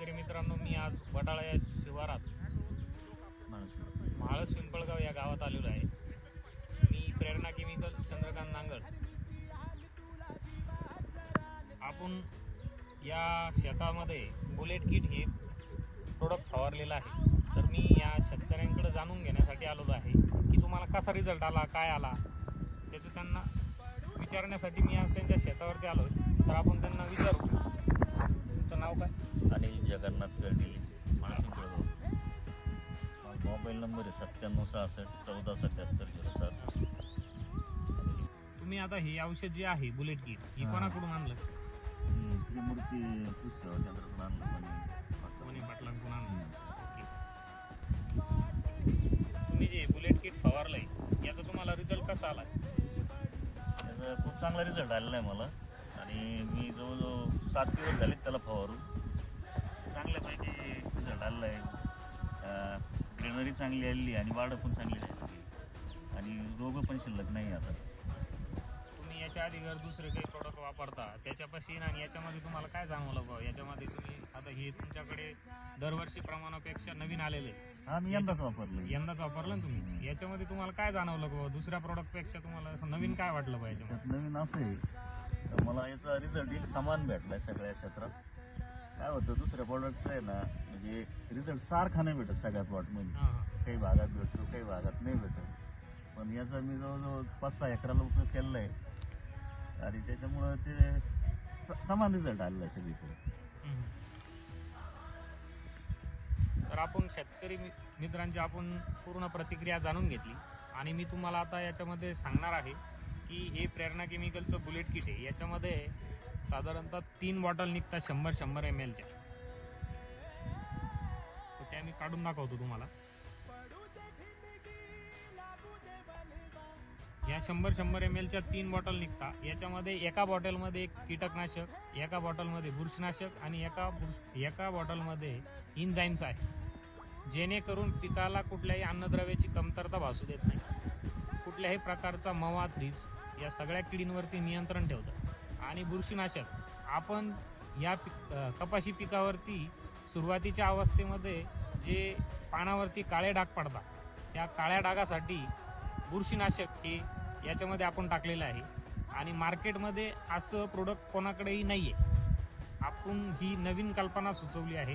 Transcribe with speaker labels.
Speaker 1: शेतकरी मित्रांनो मी आज वडाळा या शिवारात माळस पिंपळगाव या गावात आलेलो आहे. मी प्रेरणा केमिकल चंद्रकांत नांगड आपण या शेतामध्ये बुलेट किट हे प्रोडक्ट फवारलेलं आहे. तर मी या शेतकऱ्यांकडे जाणून घेण्यासाठी आलेलो आहे की तुम्हाला कसा रिझल्ट आला काय आला त्याचं त्यांना विचारण्यासाठी मी आज त्यांच्या शेतावरती आलो तर आपण त्यांना विचारू.
Speaker 2: गडिले माणसिंगळगाव माझा मोबाईल नंबर आहे सत्त्याण्णव सहासष्ट चौदा सत्याहत्तर झिरो सात.
Speaker 1: तुम्ही आता हे औषध जे आहे बुलेट किट हे
Speaker 2: हा.
Speaker 1: कोणाकडून आणलं?
Speaker 2: त्रिमूर्ती केंद्रातून आणलं म्हणे.
Speaker 1: पाटलांकडून. आणलं. तुम्ही जे बुलेट किट फवारलंय याचा तुम्हाला रिझल्ट कसा आला?
Speaker 2: त्याचा खूप चांगला रिझल्ट आलेला आहे मला. आणि मी जवळजवळ सात दिवस झाले त्याला फवारून. चांगल्यापैकी रिझल्ट आलेला आहे ग्रेनरी चांगली आलेली आणि वाढ पण चांगली झाली आणि रोग पण शिल्लक नाही आता.
Speaker 1: तुम्ही याच्या आधी जर दुसरे काही प्रोडक्ट वापरता त्याच्यापाशी आणि याच्यामध्ये तुम्हाला काय जाणवलं बा याच्यामध्ये तुम्ही आता हे तुमच्याकडे दरवर्षी प्रमाणापेक्षा नवीन आलेले.
Speaker 2: हा मी यंदाच वापरलं
Speaker 1: यंदाच वापरलं ना तुम्ही? याच्यामध्ये तुम्हाला काय जाणवलं बा दुसऱ्या प्रोडक्टपेक्षा तुम्हाला असं नवीन काय वाटलं बा याच्यामध्ये?
Speaker 2: नवीन असं आहे. मला याचा रिझल्ट एक समान भेटलाय सगळ्या क्षेत्रात. काय होतं दुसऱ्या प्रॉडक्टचं आहे ना म्हणजे रिझल्ट सारखा नाही भेटत सगळ्या प्लॉटमध्ये काही भागात भेटतो काही भागात नाही भेटत. पण याचा मी जवळजवळ पाच सहा एकराला उपयोग केलेला आहे आणि त्याच्यामुळं ते समान रिझल्ट आलेला आहे सगळीकडे.
Speaker 1: तर आपण शेतकरी मित्रांची आपण पूर्ण प्रतिक्रिया जाणून घेतली. आणि मी तुम्हाला आता याच्यामध्ये सांगणार आहे की हे प्रेरणा केमिकलचं बुलेट किट आहे. याच्यामध्ये साधारणतः तीन बॉटल निघतात शंभर शंभर एम एलच्या तर त्या मी काढून दाखवतो तुम्हाला. या शंभर शंभर एम एलच्या तीन बॉटल निघतात. याच्यामध्ये एका बॉटलमध्ये एक कीटकनाशक एका बॉटलमध्ये बुरशीनाशक आणि एका बुर- एका बॉटलमध्ये इनजाईम्स आहे. जेणेकरून पिकाला कुठल्याही अन्नद्रव्याची कमतरता भासू देत नाही. कुठल्याही प्रकारचा मवा थ्रिप्स या सगळ्या किडींवरती नियंत्रण ठेवतं आणि बुरशीनाशक. आपण या पिक कपाशी पिकावरती सुरुवातीच्या अवस्थेमध्ये जे पानावरती काळे डाग पडतात त्या काळ्या डागासाठी बुरशीनाशक हे याच्यामध्ये आपण टाकलेलं आहे. आणि मार्केटमध्ये असं प्रोडक्ट कोणाकडेही नाही आहे आपण ही नवीन कल्पना सुचवली आहे.